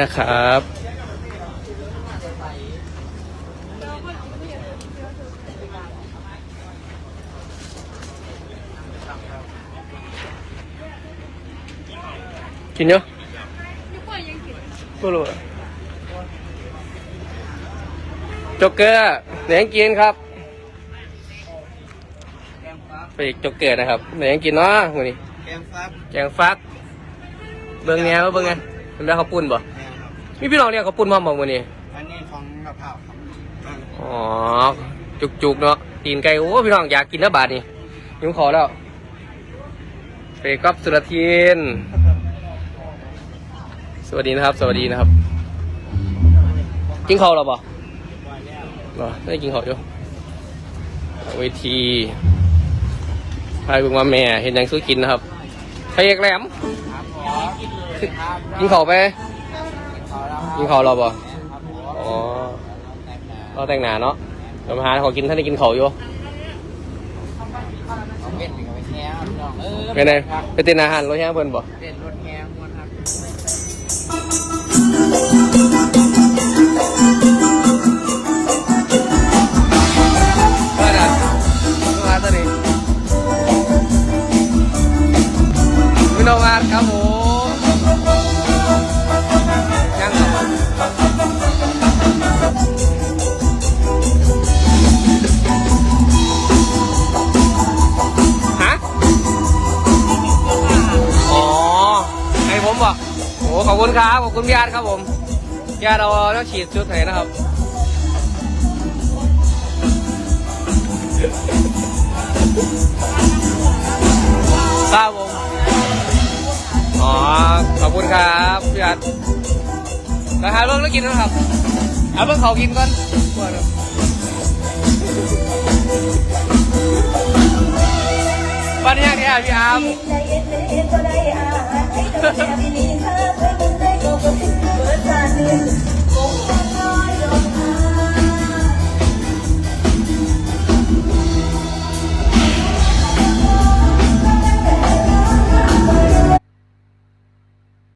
นะครับ กินเยอะไม่รู้อะโจ๊กเกอร์ไหนยังกินครับแกงฟักไปอีกโจ๊กเกอร์นะครับไหนยังกินเนาะมื้อนี้แกงฟักแกงฟัก เบิ่งแหนวเบิ่งไงเป็นแล้วข้าวปุ้นบ่แกงครับ มีพี่น้องเนี่ยข้าวปุ้นพร้อมบ่มื้อนี้อันนี้ของกะเพราครับอ่าอ๋อจุกๆเนาะตีนไก่โอ้พี่น้องอยากกินแล้วบาดนี้ยุ่งขอแล้วไปกับสุรทินสวัสดีนะครับ สวัสดีนะครับกินข้าวแล้วบ่ไว้แล้วเหรอไม่ได้กินข้าวอยู่เวทีพายเบิ่งว่าแม่เห็นหยังซื้อกินนะครับใครเอกแหลมครับผมครับกินข้าวไป กินข้าวแล้วครับกินข้าวเราบ่ครับผมอ๋อแต่งหน้าเราแต่งหนาเนาะเรามาหาของกินท่านได้กินข้าวอยู่เอาเป็ดหนึ่งเอาไปแช่ครับพี่น้องเออไปไหนครับไปเต้นอาหารรถแห่เพิ่นบ่เป็ดรสแห้งม้วนครับเพิ่นอะมาตัวนี้วินโอมาครับผม ผมบอกโอ้ขอบคุณครับขอบคุณพี่อาร์ตครับผมพี่อาร์ตเอาแล้วฉีดชุดไหนนะครับครับผมอ๋อขอบคุณครับพี่อาร์ตราคาเบิ่งแล้วกินนะครับเอาเบิ่งเขากินก่อนก่อนครับบ้านนี้ยังไงอะพี่อาร์ม Yeah.